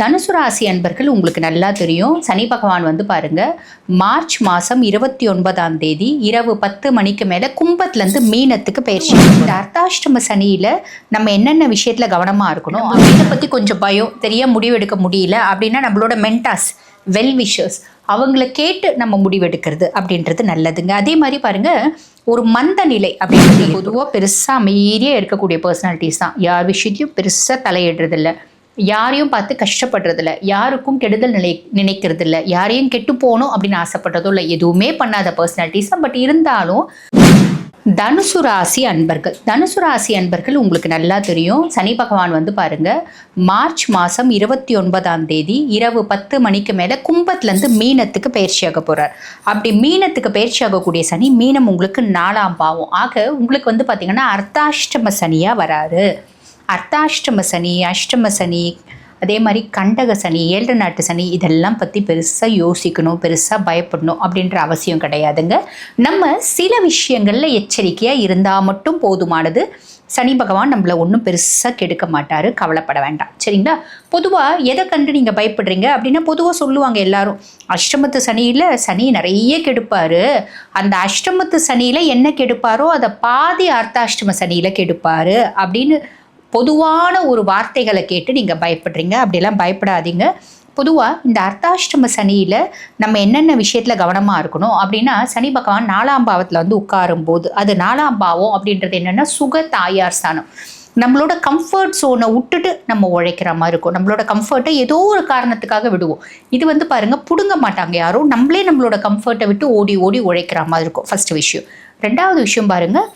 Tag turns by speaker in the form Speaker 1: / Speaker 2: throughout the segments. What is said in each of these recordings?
Speaker 1: தனுசு ராசி அன்பர்கள் உங்களுக்கு நல்லா தெரியும். சனி பகவான் வந்து பாருங்க மார்ச் மாதம் இருபத்தி ஒன்பதாம் தேதி இரவு பத்து மணிக்கு மேலே கும்பத்துலேருந்து மீனத்துக்கு பயிற்சி இந்த அர்த்தாஷ்டம சனியில் நம்ம என்னென்ன விஷயத்தில் கவனமாக இருக்கணும் அதை பற்றி கொஞ்சம் பயம் தெரிய முடிவெடுக்க முடியல அப்படின்னா நம்மளோட மென்டாஸ் வெல் விஷர்ஸ் அவங்கள கேட்டு நம்ம முடிவெடுக்கிறது அப்படின்றது நல்லதுங்க. அதே மாதிரி பாருங்க ஒரு மந்த நிலை அப்படின்றது பொதுவாக பெருசாக அமைதியாக இருக்கக்கூடிய பர்சனாலிட்டிஸ் தான். யார் விஷயத்தையும் பெருசாக தலையிடுறதில்ல. யாரையும் பார்த்து கஷ்டப்படுறதில்ல. யாருக்கும் கெடுதல் நினை நினைக்கிறதில்ல. யாரையும் கெட்டு போகணும் அப்படின்னு ஆசைப்படுறதோ இல்லை. எதுவுமே பண்ணாத பர்சனாலிட்டிஸ் பட் இருந்தாலும் தனுசு ராசி அன்பர்கள். தனுசு ராசி அன்பர்கள் உங்களுக்கு நல்லா தெரியும். சனி பகவான் வந்து பாருங்க மார்ச் மாதம் இருபத்தி ஒன்பதாம் தேதி இரவு பத்து மணிக்கு மேலே கும்பத்துலேருந்து மீனத்துக்கு பயிற்சியாக போகிறார் அப்படி மீனத்துக்கு பயிற்சியாகக்கூடிய சனி மீனம் உங்களுக்கு நாலாம் பாவம். ஆக உங்களுக்கு வந்து பார்த்திங்கன்னா அர்த்தாஷ்டம சனியாக வராரு. அர்த்தாஷ்டம சனி அஷ்டம சனி அதே மாதிரி கண்டக சனி ஏழு நாட்டு சனி இதெல்லாம் பற்றி பெருசாக யோசிக்கணும் பெருசாக பயப்படணும் அப்படின்ற அவசியம் கிடையாதுங்க. நம்ம சில விஷயங்களில் எச்சரிக்கையாக இருந்தால் மட்டும் போதுமானது. சனி பகவான் நம்மளை ஒன்றும் பெருசாக கெடுக்க மாட்டார் கவலைப்பட வேண்டாம். சரிங்களா? பொதுவாக எதை கண்டு நீங்கள் பயப்படுறீங்க அப்படின்னா பொதுவாக சொல்லுவாங்க எல்லாரும் அஷ்டமத்து சனியில் சனி நிறைய கெடுப்பார். அந்த அஷ்டமத்து சனியில் என்ன கெடுப்பாரோ அதை பாதி அர்த்தாஷ்டம சனியில் கெடுப்பார். அப்படின்னு பொதுவான ஒரு வார்த்தைகளை கேட்டு நீங்கள் பயப்படுறீங்க. அப்படிலாம் பயப்படாதீங்க. பொதுவாக இந்த அர்த்தாஷ்டம சனியில் நம்ம என்னென்ன விஷயத்தில் கவனமாக இருக்கணும்? அப்படின்னா சனி பகவான் நாலாம் பாவத்தில் வந்து உட்காரும் போது அது நாலாம் பாவம் அப்படின்றது என்னென்னா சுக தாயார் ஸ்தானம். நம்மளோட கம்ஃபர்ட் சோனை விட்டுட்டு நம்ம உழைக்கிற மாதிரி இருக்கும். நம்மளோட கம்ஃபர்ட்டை ஏதோ ஒரு காரணத்துக்காக விடுவோம். இது வந்து பாருங்கள் பிடுங்க மாட்டாங்க யாரும் நம்மளே நம்மளோட கம்ஃபர்ட்டை விட்டு ஓடி ஓடி உழைக்கிற மாதிரி இருக்கும். ஃபஸ்ட்டு விஷயம். ரெண்டாவது விஷயம் பாருங்கள்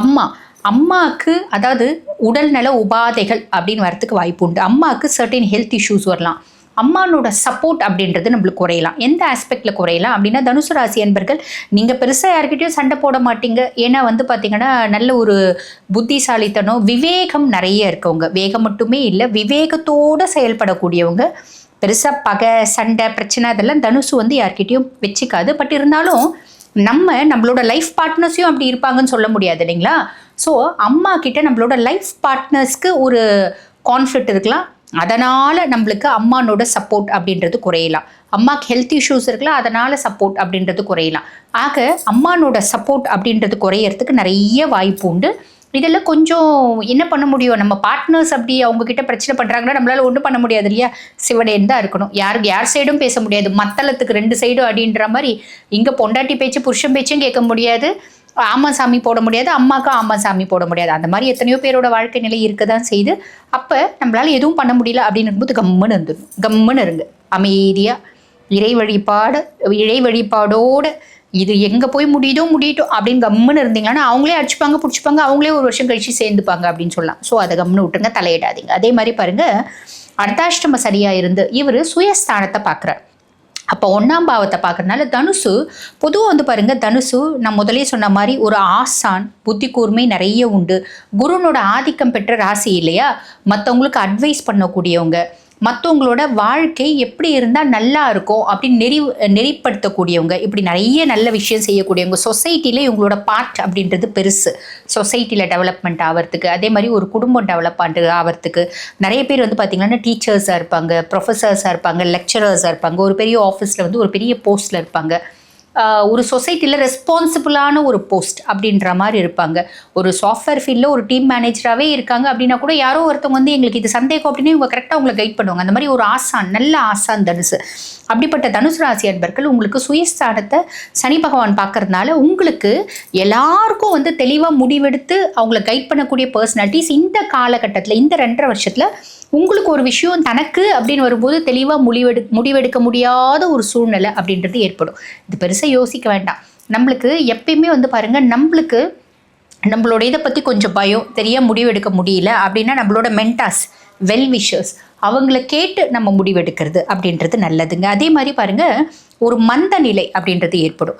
Speaker 1: அம்மா அம்மாவுக்கு அதாவது உடல்நல உபாதைகள் அப்படின்னு வரத்துக்கு வாய்ப்பு உண்டு. அம்மாவுக்கு சர்டின் ஹெல்த் இஷ்யூஸ் வரலாம். அம்மானோட சப்போர்ட் அப்படின்றது நம்மளுக்கு குறையலாம். எந்த ஆஸ்பெக்டில் குறையலாம் அப்படின்னா தனுசு ராசி அன்பர்கள் நீங்கள் பெருசாக யார்கிட்டையும் சண்டை போட மாட்டீங்க. ஏன்னா வந்து பார்த்தீங்கன்னா நல்ல ஒரு புத்திசாலித்தனம் விவேகம் நிறைய இருக்கவங்க. வேகம் மட்டுமே இல்லை விவேகத்தோடு செயல்படக்கூடியவங்க. பெருசாக பகை சண்டை பிரச்சனை அதெல்லாம் தனுசு வந்து யார்கிட்டையும் வச்சுக்காது. பட் இருந்தாலும் நம்ம நம்மளோட லைஃப் பார்ட்னர்ஸையும் அப்படி இருப்பாங்கன்னு சொல்ல முடியாது இல்லைங்களா? ஸோ அம்மா கிட்ட நம்மளோட லைஃப் பார்ட்னர்ஸ்க்கு ஒரு கான்ஃப்ளிக்ட் இருக்கலாம். அதனால் நம்மளுக்கு அம்மானோட சப்போர்ட் அப்படின்றது குறையலாம். அம்மாக்கு ஹெல்த் இஷ்யூஸ் இருக்கலாம் அதனால் சப்போர்ட் அப்படின்றது குறையலாம். ஆக அம்மானோட சப்போர்ட் அப்படின்றது குறையறதுக்கு நிறைய வாய்ப்பு உண்டு. இதெல்லாம் கொஞ்சம் என்ன பண்ண முடியும்? நம்ம பார்ட்னர்ஸ் அப்படி அவங்கக்கிட்ட பிரச்சனை பண்ணுறாங்கன்னா நம்மளால் ஒன்றும் பண்ண முடியாது இல்லையா? சிவனேன் தான் இருக்கணும். யாருக்கு யார் சைடும் பேச முடியாது. மத்தளத்துக்கு ரெண்டு சைடும் அப்படின்ற மாதிரி இங்கே பொண்டாட்டி பேச்சு புருஷன் பேச்சும் கேட்க முடியாது. ஆமா சாமி போட முடியாது அம்மாவுக்கு ஆமா சாமி போட முடியாது. அந்த மாதிரி எத்தனையோ பேரோட வாழ்க்கை நிலை இருக்க தான் செய்யுது அப்போ நம்மளால் எதுவும் பண்ண முடியல அப்படின்னு இருக்கும்போது கம்முன்னு இருந்துடும் கம்முன்னு இருங்க. அமைதியாக இறை வழிபாடு இறை வழிபாடோடு இது எங்கே போய் முடியுதோ முடியட்டும் அப்படின்னு கம்முன்னு இருந்தீங்கன்னா அவங்களே அடிச்சுப்பாங்க பிடிச்சிப்பாங்க அவங்களே ஒரு வருஷம் கழிச்சு சேர்ந்துப்பாங்க அப்படின்னு சொல்லலாம். ஸோ அதை கம்முன்னு விட்டுருங்க தலையிடாதீங்க. அதே மாதிரி பாருங்க அர்த்தாஷ்டம சரியாக இருந்து இவர் சுயஸ்தானத்தை பார்க்குறார். அப்போ ஒன்றாம் பாவத்தை பார்க்குறதுனால தனுசு பொதுவாக வந்து பாருங்க தனுசு நான் முதலே சொன்ன மாதிரி ஒரு ஆசான் புத்தி கூர்மை நிறைய உண்டு. குருனோட ஆதிக்கம் பெற்ற ராசி இல்லையா? மற்றவங்களுக்கு அட்வைஸ் பண்ணக்கூடியவங்க. மற்றவங்களோட வாழ்க்கை எப்படி இருந்தால் நல்லா இருக்கும் அப்படின்னு நெறி நெறிப்படுத்தக்கூடியவங்க இப்படி நிறைய நல்ல விஷயம் செய்யக்கூடியவங்க சொசைட்டியில் இவங்களோட பார்ட் அப்படின்றது பெருசு. சொசைட்டியில் டெவலப்மெண்ட் ஆகிறதுக்கு அதே மாதிரி ஒரு குடும்பம் டெவலப் பண்ணுறது ஆகிறதுக்கு நிறைய பேர் வந்து பார்த்திங்கன்னா டீச்சர்ஸாக இருப்பாங்க ப்ரொஃபஸர்ஸாக இருப்பாங்க லெக்சரர்ஸாக இருப்பாங்க ஒரு பெரிய ஆஃபீஸில் வந்து ஒரு பெரிய போஸ்ட்டில் இருப்பாங்க. ஒரு சொசைட்டியில் ரெஸ்பான்சிபிளான ஒரு போஸ்ட் அப்படின்ற மாதிரி இருப்பாங்க. ஒரு சாஃப்ட்வேர் ஃபீல்டில் ஒரு டீம் மேனேஜராகவே இருக்காங்க அப்படின்னா கூட யாரோ ஒருத்தவங்க வந்து எங்களுக்கு இது சந்தேகம் அப்படின்னு இவங்க கரெக்டாக உங்களை கைட் பண்ணுவாங்க. அந்த மாதிரி ஒரு ஆசான் நல்ல ஆசான் தனுசு. அப்படிப்பட்ட தனுசு ராசி அன்பர்கள் உங்களுக்கு சுயஸ்தானத்தை சனி பகவான் பார்க்கறதுனால உங்களுக்கு எல்லாருக்கும் வந்து தெளிவாக முடிவெடுத்து அவங்கள கைட் பண்ணக்கூடிய பர்சனாலிட்டிஸ் இந்த காலகட்டத்தில் இந்த ரெண்டரை வருஷத்தில் உங்களுக்கு ஒரு விஷயம் தனக்கு அப்படின்னு வரும்போது தெளிவாக முடிவெடு முடிவெடுக்க முடியாத ஒரு சூழ்நிலை அப்படின்றது ஏற்படும். இது பெருசாக யோசிக்க வேண்டாம். நம்மளுக்கு எப்பயுமே வந்து பாருங்கள் நம்மளுக்கு நம்மளோட இதை பற்றி கொஞ்சம் பயம் தெரிய முடிவெடுக்க முடியல அப்படின்னா நம்மளோட மென்டாஸ் வெல் விஷர்ஸ் அவங்கள கேட்டு நம்ம முடிவெடுக்கிறது அப்படின்றது நல்லதுங்க. அதே மாதிரி பாருங்கள் ஒரு மந்த நிலை அப்படின்றது ஏற்படும்.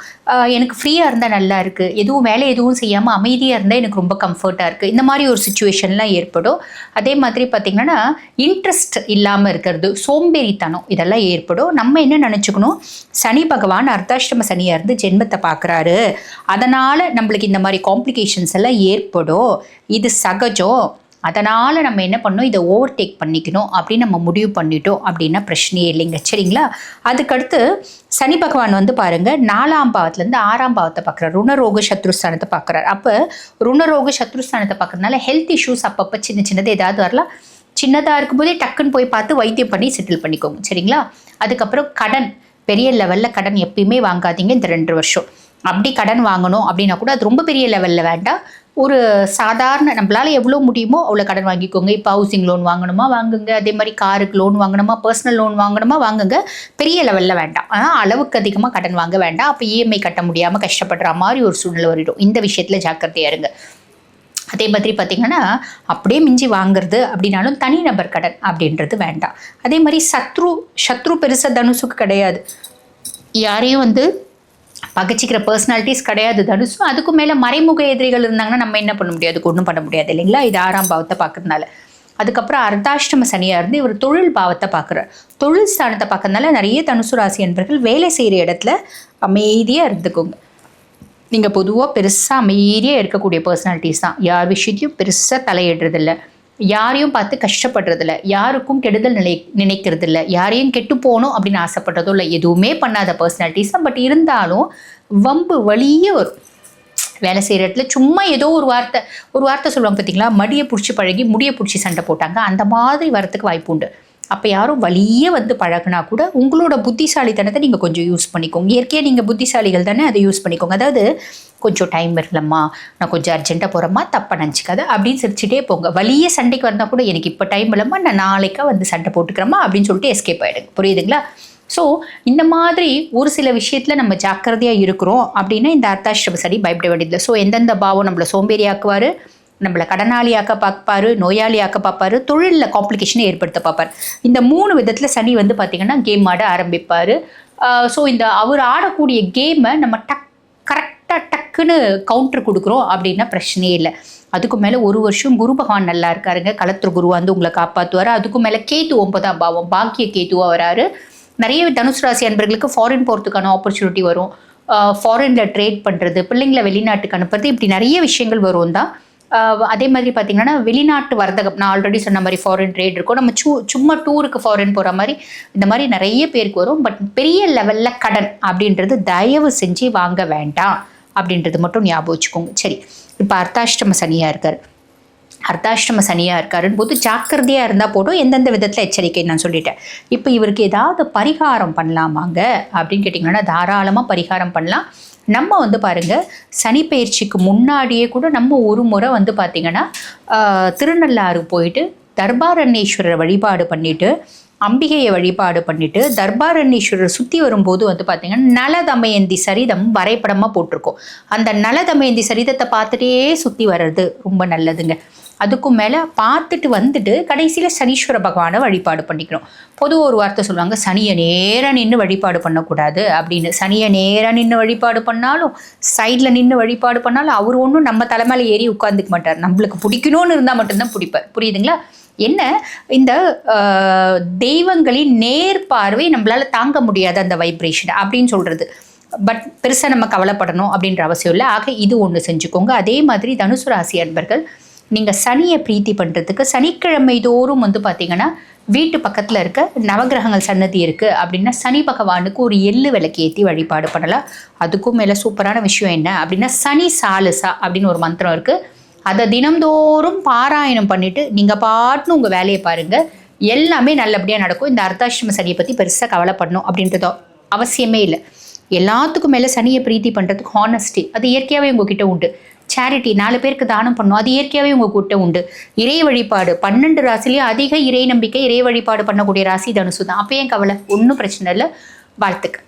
Speaker 1: எனக்கு ஃப்ரீயாக இருந்தால் நல்லா இருக்குது எதுவும் வேலை எதுவும் செய்யாமல் அமைதியாக இருந்தால் எனக்கு ரொம்ப கம்ஃபர்ட்டாக இருக்குது இந்த மாதிரி ஒரு சுச்சுவேஷன்லாம் ஏற்படும். அதே மாதிரி பார்த்திங்கன்னா இன்ட்ரெஸ்ட் இல்லாமல் இருக்கிறது சோம்பேறித்தனம் இதெல்லாம் ஏற்படும். நம்ம என்ன நினச்சிக்கணும்? சனி பகவான் அர்த்தாஷ்டம சனியாக இருந்து ஜென்மத்தை பார்க்குறாரு அதனால் நம்மளுக்கு இந்த மாதிரி காம்ப்ளிகேஷன்ஸ் எல்லாம் ஏற்படும். இது சகஜம். அதனால் நம்ம என்ன பண்ணோம் இதை ஓவர்டேக் பண்ணிக்கணும். அப்படின்னு நம்ம முடிவு பண்ணிட்டோம் அப்படின்னா பிரச்சனையே இல்லைங்க. சரிங்களா? அதுக்கடுத்து சனி பகவான் வந்து பாருங்கள் நாலாம் பாவத்துலேருந்து ஆறாம் பாவத்தை பார்க்குறாரு. ருணரோக சத்ருஸ்தானத்தை பார்க்குறாரு. அப்போ ருணரோக சத்ருஸ்தானத்தை பார்க்குறதுனால ஹெல்த் இஷ்யூஸ் அப்பப்போ சின்ன சின்னது ஏதாவது வரலாம். சின்னதாக இருக்கும்போதே டக்குன்னு போய் பார்த்து வைத்தியம் பண்ணி செட்டில் பண்ணிக்கோங்க. சரிங்களா? அதுக்கப்புறம் கடன். பெரிய லெவலில் கடன் எப்பயுமே வாங்காதீங்க இந்த ரெண்டு வருஷம். அப்படி கடன் வாங்கணும் அப்படின்னா கூட அது ரொம்ப பெரிய லெவலில் வேண்டாம். ஒரு சாதாரண நம்மளால் எவ்வளோ முடியுமோ அவ்வளோ கடன் வாங்கிக்கோங்க. இப்போ ஹவுசிங் லோன் வாங்கணுமா வாங்குங்க. அதே மாதிரி காருக்கு லோன் வாங்கணுமா பர்சனல் லோன் வாங்கணுமா வாங்குங்க. பெரிய லெவலில் வேண்டாம். ஆனால் அளவுக்கு அதிகமாக கடன் வாங்க வேண்டாம். அப்போ இஎம்ஐ கட்ட முடியாமல் கஷ்டப்படுற மாதிரி ஒரு சூழ்நிலை வரும் இந்த விஷயத்தில் ஜாக்கிரதையா இருங்க. அதே மாதிரி பார்த்திங்கன்னா அப்படியே மிஞ்சி வாங்குறது அப்படின்னாலும் தனிநபர் கடன் அப்படின்றது வேண்டாம். அதே மாதிரி சத்ரு சத்ரு பெருசாக தனுசுக்கு கிடையாது. யாரையும் வந்து பகச்சிக்கிற பர்சனாலிட்டிஸ் கிடையாது தனுசும் அதுக்கும் மேலே மறைமுக எதிரிகள் இருந்தாங்கன்னா நம்ம என்ன பண்ண முடியாது? ஒன்றும் பண்ண முடியாது இல்லைங்களா? இது ஆறாம் பாவத்தை பார்க்கறதுனால. அதுக்கப்புறம் அர்த்தாஷ்டம சனியாக இருந்து இவர் தொழில் பாவத்தை பார்க்குறார். தொழில் ஸ்தானத்தை பார்க்கறதுனால நிறைய தனுசு ராசி என்பர்கள் வேலை செய்கிற இடத்துல அமைதியாக இருந்துக்கோங்க. நீங்கள் பொதுவாக பெருசாக அமைதியாக இருக்கக்கூடிய பர்சனாலிட்டிஸ் தான். யார் விஷயத்தையும் பெருசாக தலையிடுறதில்ல. யாரையும் பார்த்து கஷ்டப்படுறதில்ல. யாருக்கும் கெடுதல் நினை நினைக்கிறதில்ல. யாரையும் கெட்டு போகணும் அப்படின்னு ஆசைப்படுறதோ இல்லை. எதுவுமே பண்ணாத பர்சனாலிட்டிஸ் தான். பட் இருந்தாலும் வம்பு வழியே வரும். வேலை செய்கிற இடத்துல சும்மா ஏதோ ஒரு வார்த்தை ஒரு வார்த்தை சொல்லுவாங்க பார்த்தீங்களா மடியை பிடிச்சி பழகி முடியை பிடிச்சி சண்டை போட்டாங்க. அந்த மாதிரி வரத்துக்கு வாய்ப்பு உண்டு. அப்போ யாரும் வழியே வந்து பழகுனா கூட உங்களோட புத்திசாலித்தனத்தை நீங்கள் கொஞ்சம் யூஸ் பண்ணிக்கோங்க. இயற்கையாக நீங்கள் புத்திசாலிகள் தானே அதை யூஸ் பண்ணிக்கோங்க. அதாவது கொஞ்சம் டைம் வரலம்மா நான் கொஞ்சம் அர்ஜென்ட்டாக போகிறேம்மா தப்பாக நினச்சிக்காத அப்படின்னு சிரிச்சுட்டே போங்க. வழியே சண்டைக்கு வந்தால் கூட எனக்கு இப்போ டைம் இல்லைம்மா நான் நாளைக்கா வந்து சண்டை போட்டுக்கிறேம்மா அப்படின்னு சொல்லிட்டு எஸ்கேப் ஆகிடுங்க புரியுதுங்களா? ஸோ இந்த மாதிரி ஒரு சில விஷயத்தில் நம்ம ஜாக்கிரதையாக இருக்கிறோம் அப்படின்னா இந்த அர்த்தாஷ்டம சரி பயப்பட வேண்டியதில்லை. ஸோ எந்தெந்த பாவம் நம்மளை சோம்பேறியாக்குவார்? நம்மளை கடனாளியாக்க பார்ப்பாரு நோயாளியாக்க பார்ப்பாரு தொழிலில் காம்ப்ளிகேஷனை ஏற்படுத்த பார்ப்பார். இந்த மூணு விதத்தில் சனி வந்து பார்த்திங்கன்னா கேம் ஆட ஆரம்பிப்பார். ஸோ இந்த அவர் ஆடக்கூடிய கேமை நம்ம டக் கரெக்டாக டக்குன்னு கவுண்டர் கொடுக்குறோம் அப்படின்னா பிரச்சனையே இல்லை. அதுக்கு மேலே ஒரு வருஷம் குரு பகவான் நல்லா இருக்காருங்க. கலத்திர குரு வந்து உங்களை காப்பாற்றுவார் அதுக்கு மேலே கேத்து ஒன்பதாம் பாவம் பாக்கிய கேத்துவாக வராரு. நிறைய தனுசு ராசி அன்பர்களுக்கு ஃபாரின் போகிறதுக்கான ஆப்பர்ச்சுனிட்டி வரும். ஃபாரினில் ட்ரேட் பண்ணுறது பிள்ளைங்களை வெளிநாட்டுக்கு அனுப்புறது இப்படி நிறைய விஷயங்கள் வரும் தான் அதே மாதிரி பார்த்தீங்கன்னா வெளிநாட்டு வர்த்தகம் நான் ஆல்ரெடி சொன்ன மாதிரி ஃபாரின் ட்ரேட் இருக்கும். நம்ம சு சும்மா டூருக்கு ஃபாரின் போகிற மாதிரி இந்த மாதிரி நிறைய பேருக்கு வரும். பட் பெரிய லெவலில் கடன் அப்படின்றது தயவு செஞ்சு வாங்க வேண்டாம். அப்படின்றது மட்டும் ஞாபகம் வச்சுக்கோங்க. சரி இப்போ அர்த்தாஷ்டம சனியாக இருக்கார். அர்த்தாஷ்டம சனியாக இருக்காருன்னு போது ஜாக்கிரதையாக இருந்தால் போதும். எந்தெந்த விதத்தில் எச்சரிக்கை நான் சொல்லிட்டேன். இப்போ இவருக்கு ஏதாவது பரிகாரம் பண்ணலாமாங்க? அப்படின்னு கேட்டிங்கன்னா தாராளமாக பரிகாரம் பண்ணலாம். நம்ம வந்து பாருங்க சனி பயிற்சிக்கு முன்னாடியே கூட நம்ம ஒரு முறை வந்து பார்த்திங்கன்னா திருநள்ளாறு போயிட்டு தர்பாரண்யேஸ்வரர் வழிபாடு பண்ணிவிட்டு அம்பிகையை வழிபாடு பண்ணிவிட்டு தர்பாரண்யேஸ்வரர் சுற்றி வரும்போது வந்து பார்த்திங்கன்னா நலதமயந்தி சரிதம் வரைபடமாக போட்டிருக்கோம். அந்த நலதமயந்தி சரிதத்தை பார்த்துட்டே சுற்றி வர்றது ரொம்ப நல்லதுங்க. அதுக்கும் மேலே பார்த்துட்டு வந்துட்டு கடைசியில் சனீஸ்வர பகவானை வழிபாடு பண்ணிக்கணும் பொதுவாக ஒரு வார்த்தை சொல்லுவாங்க சனியை நேராக நின்று வழிபாடு பண்ணக்கூடாது அப்படின்னு. சனியை நேராக நின்று வழிபாடு பண்ணாலும் சைடில் நின்று வழிபாடு பண்ணாலும் அவர் ஒன்றும் நம்ம தலைமையில் ஏறி உட்காந்துக்க மாட்டார். நம்மளுக்கு பிடிக்கணும்னு இருந்தால் மட்டும்தான் பிடிப்பார். புரியுதுங்களா? என்ன? இந்த தெய்வங்களின் நேர் பார்வை நம்மளால் தாங்க முடியாது அந்த வைப்ரேஷன் அப்படின்னு சொல்கிறது பட் பெருசாக நம்ம கவலைப்படணும் அப்படின்ற அவசியம் இல்லை. ஆக இது ஒன்று செஞ்சுக்கோங்க. அதே மாதிரி தனுசு ராசி அன்பர்கள் நீங்கள் சனியை பிரீத்தி பண்ணுறதுக்கு சனிக்கிழமை தோறும் வந்து பார்த்தீங்கன்னா வீட்டு பக்கத்தில் இருக்க நவகிரகங்கள் சன்னதி இருக்குது அப்படின்னா சனி பகவானுக்கு ஒரு எள்ளு விளக்கு ஏற்றி வழிபாடு பண்ணலாம். அதுக்கும் மேலே சூப்பரான விஷயம் என்ன அப்படின்னா சனி சாலுசா அப்படின்னு ஒரு மந்திரம் இருக்குது அதை தினம்தோறும் பாராயணம் பண்ணிவிட்டு நீங்கள் பாட்டுன்னு உங்கள் வேலையை பாருங்கள் எல்லாமே நல்லபடியாக நடக்கும். இந்த அர்த்தாஷ்டம சனியை பற்றி பெருசாக கவலைப்படணும் அப்படின்றதோ அவசியமே இல்லை. எல்லாத்துக்கும் மேலே சனியை பிரீத்தி பண்ணுறதுக்கு ஹானஸ்டி அது இயற்கையாகவே உங்ககிட்ட உண்டு. சேரிட்டி நாலு பேருக்கு தானம் பண்ணும். அது இயற்கையாகவே உங்கள் கூட்டம் உண்டு. இறை வழிபாடு. பன்னெண்டு ராசிலேயே அதிக இறை நம்பிக்கை இறை வழிபாடு பண்ணக்கூடிய ராசி தனுசு தான். அப்போ ஏன் கவலை? ஒன்றும் பிரச்சனை இல்லை. வாழ்த்துக்கள்.